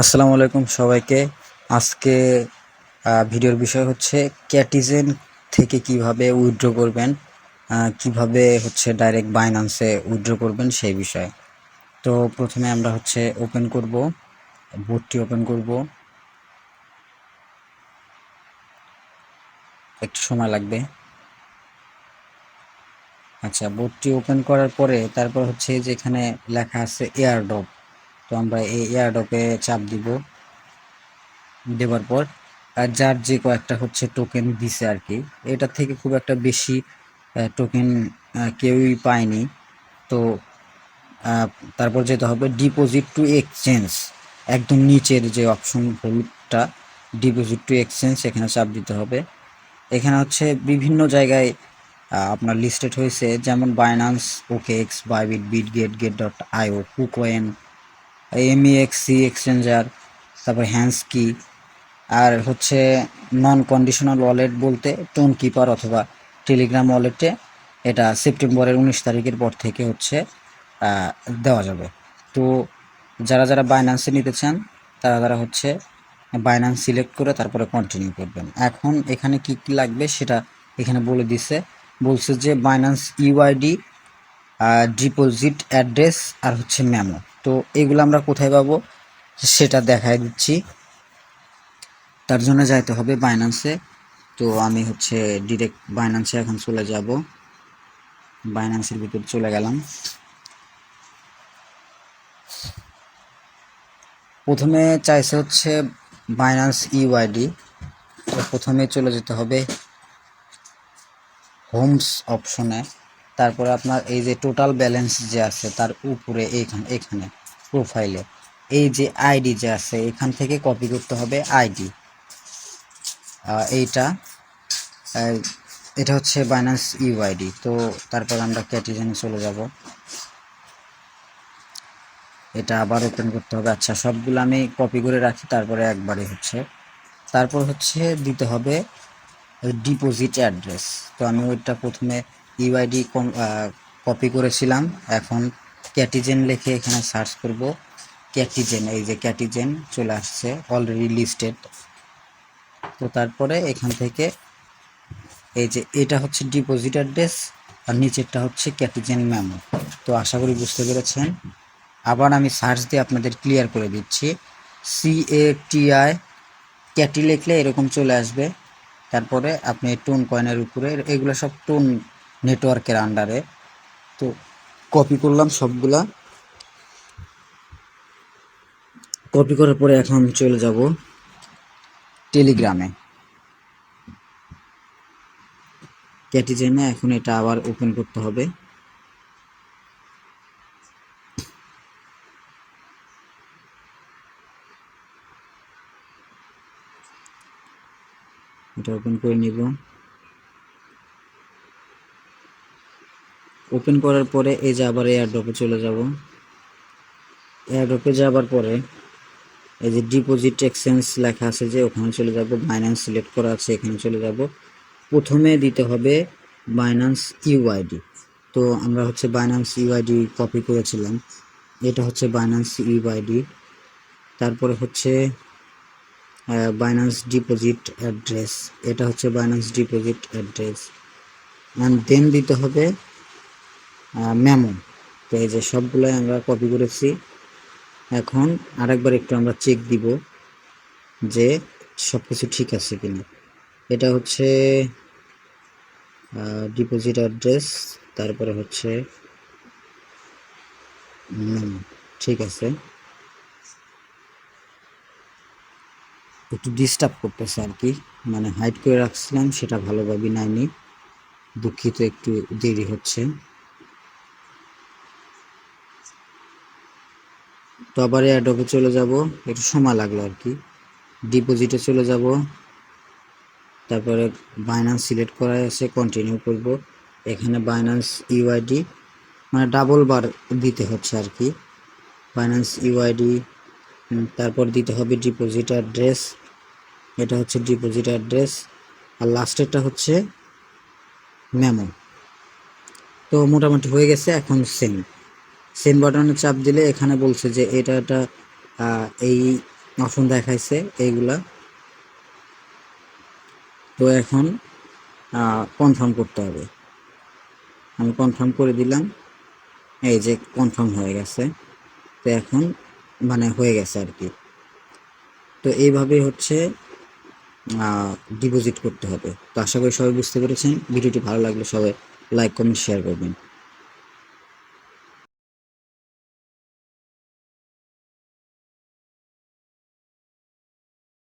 আসসালামু আলাইকুম সবাইকে। আজকে ভিডিওর বিষয় হচ্ছে ক্যাটিজেন থেকে কীভাবে উইথড্র করবেন কীভাবে হচ্ছে ডাইরেক্ট বাইনান্সে উইথড্র করবেন সেই বিষয়ে। তো প্রথমে আমরা হচ্ছে ওপেন করব, বোর্ডটি ওপেন করব। একটু সময় লাগবে। আচ্ছা বোর্ডটি ওপেন করার পরে তারপর হচ্ছে যেখানে লেখা আছে এয়ারড্রপ। তো আমরা এই এয়ারড্রপে চাপ দিব দেওয়ার পর। আর যার যে কয়েকটা হচ্ছে টোকেন দিছে আর কি এটা থেকে খুব একটা বেশি টোকেন কেউই পায়নি। তো তারপর যেতে হবে ডিপোজিট টু এক্সচেঞ্জ একদম নিচের যে অপশন হলুদটা ডিপোজিট টু এক্সচেঞ্জ এখানে চাপ দিতে হবে। এখানে হচ্ছে বিভিন্ন জায়গায় আপনার লিস্টেড হয়েছে, যেমন Binance OKX Bybit Bitget gate dot IO KuCoin MEXC exchanger, তারপর হ্যান্ডস কি, আর হচ্ছে নন কন্ডিশনাল ওয়ালেট বলতে টোন কিপার অথবা টেলিগ্রাম ওয়ালেটে এটা সেপ্টেম্বরের উনিশ তারিখের পর থেকে হচ্ছে দেওয়া যাবে। তো যারা যারা বাইন্যান্সে নিতে চান, তারা তারা হচ্ছে বাইন্যান্স সিলেক্ট করে তারপরে কন্টিনিউ করবেন। এখন এখানে কি কি লাগবে সেটা এখানে বলে দিছে। বলছে যে বাইন্যান্স ইউআইডি ডিপোজিট অ্যাড্রেস আর হচ্ছে মেমো তো এগুলো আমরা কোথায় পাবো? সেটা দেখায় দিচ্ছি। তার জন্য যাইতে হবে বাইন্যান্সে তো আমি হচ্ছে ডিরেক্ট বাইন্যান্সে এখন চলে যাব। বাইন্যান্সের ভিতর চলে গেলাম। প্রথমে চাইছে হচ্ছে বাইন্যান্স ইউআইডি তো প্রথমে চলে যেতে হবে হোমস অপশনে তারপরে আপনার এই যে টোটাল ব্যালেন্স যে আছে তার উপরে এইখানে, এখানে প্রোফাইলে এই যে আইডি যে আছে, এখান থেকে কপি করতে হবে আইডি এইটা এটা হচ্ছে বাইন্যান্স ইউআইডি তো তারপর আমরা ক্যাটিজেনে চলে যাব। এটা আবার ওপেন করতে হবে। আচ্ছা সবগুলো আমি কপি করে রাখি, তারপরে একবারে হচ্ছে। তারপর হচ্ছে দিতে হবে ডিপোজিট অ্যাড্রেস তো আমি ওইটা প্রথমে ইউআইডি কপি করেছিলাম। এখন ক্যাটিজেন লিখে এখানে সার্চ করব। ক্যাটিজেন এই যে ক্যাটিজেন চলে আসছে অলরেডি লিস্টেড তো তারপরে এখান থেকে এই যে এটা হচ্ছে ডিপোজিট অ্যাড্রেস আর নিচেরটা হচ্ছে ক্যাটিজেন মেমো তো আশা করি বুঝতে পেরেছেন। আবার আমি সার্চ দিয়ে আপনাদের ক্লিয়ার করে দিচ্ছি। সি এ টি আই ক্যাটি লিখলে এরকম চলে আসবে। তারপরে আপনি টোন কয়েনের উপরে, এগুলো সব টোন নেটওয়ার্কের আন্ডারে তো কপি করলাম সবগুলা। কপি করার পরে এখন আমি চলে যাব টেলিগ্রামে ক্যাটিজেনে এখন এটা আবার ওপেন করতে হবে। এটা ওপেন করে নিব। ওপেন করার পরে এই যে আবার এয়ারড্রপে চলে যাব। এয়ারড্রপে যাবার পরে এই যে ডিপোজিট এক্সচেঞ্জ লেখা আছে যে ওখানে চলে যাব বাইন্যান্স সিলেক্ট করা আছে, এখানে চলে যাব। প্রথমে দিতে হবে বাইন্যান্স ইউআইডি তো আমরা হচ্ছে বাইন্যান্স ইউআইডি কপি করেছিলাম। এটা হচ্ছে বাইন্যান্স ইউআইডি তারপরে হচ্ছে বাইন্যান্স ডিপোজিট অ্যাড্রেস এটা হচ্ছে Binance deposit address and then দিতে হবে মেমো তো এই যে সবগুলোই আমরা কপি করেছি। এখন আরেকবার একটু আমরা চেক দিব যে সব কিছু ঠিক আছে কিনা। এটা হচ্ছে ডিপোজিট অ্যাড্রেস তারপরে হচ্ছে ঠিক আছে। একটু ডিস্টার্ব করতেছে আর কি মানে হাইড করে রাখছিলাম, সেটা ভালোভাবে নাইনি দুঃখিত, একটু দেরি হচ্ছে। তো আবার অ্যাডবে চলে যাব। একটু সময় লাগল আর কি। ডিপোজিটে চলে যাব। তারপরে বাইন্যান্স সিলেক্ট করা আছে কন্টিনিউ করব। এখানে বাইন্যান্স ইউআইডি মানে ডাবল বার দিতে হচ্ছে আর কি। বাইন্যান্স ইউআইডি তারপর দিতে হবে ডিপোজিট অ্যাড্রেস এটা হচ্ছে ডিপোজিট অ্যাড্রেস আর লাস্টেরটা হচ্ছে মেমো তো মোটামুটি হয়ে গেছে, এখন সেন্ড সেন্ড বাটনে চাপ দিলে এখানে বলছে যে এটা একটা এই অপশন দেখাইছে, এইগুলা। তো এখন কনফার্ম করতে হবে। আমি কনফার্ম করে দিলাম। এই যে কনফার্ম হয়ে গেছে। তো এখন মানে হয়ে গেছে আর কি। তো এইভাবে হচ্ছে ডিপোজিট করতে হবে। তো আশা করি সবাই বুঝতে পেরেছেন। ভিডিওটি ভালো লাগলে সবাই লাইক কমেন্ট শেয়ার করবেন।